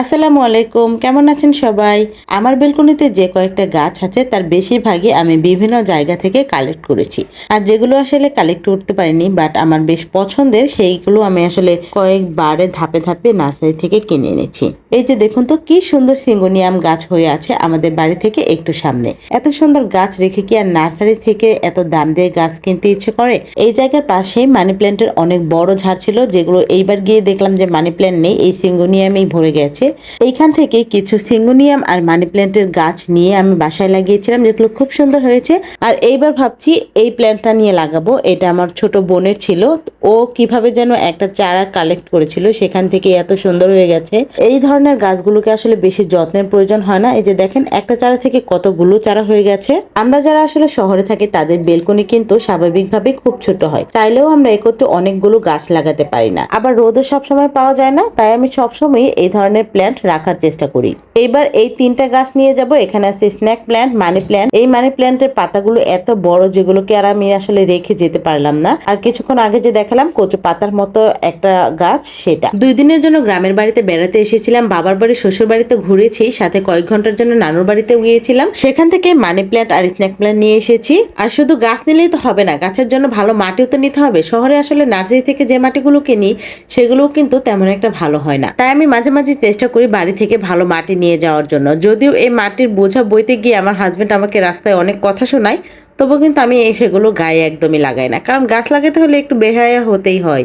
আসসালামু আলাইকুম, কেমন আছেন সবাই? আমার বেলকনিতে যে কয়েকটা গাছ আছে, তার বেশিরভাগই আমি বিভিন্ন জায়গা থেকে কালেক্ট করেছি। আর যেগুলো আসলে কালেক্ট করতে পারিনি বাট আমার বেশ পছন্দের, সেইগুলো আমি আসলে কয়েকবারে ধাপে ধাপে নার্সারি থেকে কিনে এনেছি। এই যে দেখুন তো, কি সুন্দর সিঙ্গোনিয়াম গাছ হয়ে আছে আমাদের বাড়ি থেকে একটু সামনে। এত সুন্দর গাছ রেখে কি আর নার্সারি থেকে এত দাম দিয়ে গাছ কিনতে ইচ্ছে করে? এই জায়গার পাশেই মানি প্ল্যান্টের অনেক বড় ঝাড় ছিল, যেগুলো এইবার গিয়ে দেখলাম যে মানি প্ল্যান্ট নেই, এই সিঙ্গোনিয়ামেই ভরে গেছে। এইখান থেকে কিছু সিঙ্গোনিয়াম আর মানি প্ল্যান্টের গাছ নিয়ে আমি বাসায় লাগিয়েছিলাম, যেগুলো খুব সুন্দর হয়েছে। আর এইবার ভাবছি এই প্ল্যান্টটা নিয়ে লাগাবো, এটা আমার ছোট বোনের ছিল। ও কীভাবে যেন একটা চারা কালেক্ট করেছিল, সেখান থেকে এত সুন্দর হয়ে গেছে। এই ধরনের গাছগুলোকে আসলে বেশি যত্নের প্রয়োজন হয় না। এই যে দেখেন, একটা চারা থেকে কতগুলো চারা হয়ে গেছে। আমরা যারা আসলে শহরে থাকি, তাদের বেলকনি কিন্তু স্বাভাবিকভাবে খুব ছোট হয়। চাইলেও আমরা একত্রে অনেকগুলো গাছ লাগাতে পারি না। আবার রোদও সবসময় পাওয়া যায় না, তাই আমি সবসময় এই ধরনের প্ল্যান্ট রাখার চেষ্টা করি। এইবার এই তিনটা গাছ নিয়ে যাব। এখানে আছে স্ন্যাক প্ল্যান্ট মানি প্ল্যান্ট এই মানি প্ল্যান্টের পাতাগুলো এত বড় যেগুলোকে আর আমি আসলে রেখে যেতে পারলাম না। আর কিছুক্ষণ আগে যে দেখালাম কচু পাতার মতো একটা গাছ, সেটা। দুই দিনের জন্য গ্রামের বাড়িতে বেড়াতে এসেছিলাম বাবার বাড়ি, শ্বশুর বাড়িতে ঘুরেছি, সাথে কয়েক ঘণ্টার জন্য নানুর বাড়িতে গিয়েছিলাম। সেখান থেকে মানি প্ল্যান্ট আর স্ন্যাক প্ল্যান্ট নিয়ে এসেছি। আর শুধু গাছ নিলেই তো হবে না, গাছের জন্য ভালো মাটিও তো নিতে হবে। শহরে আসলে নার্সারি থেকে যে মাটিগুলো কিনি, সেগুলোও কিন্তু তেমন একটা ভালো হয় না। তাই আমি মাঝে মাঝে চেষ্টা করি বাড়ি থেকে ভালো মাটি নিয়ে যাওয়ার জন্য। যদিও এই মাটির বোঝা বইতে গিয়ে আমার হাজব্যান্ড আমাকে রাস্তায় অনেক কথা শোনায় তবু কিন্তু আমি সেগুলো গায়ে একদমই লাগাই না। কারণ গাছ লাগাতে হলে একটু বেহায়া হতেই হয়।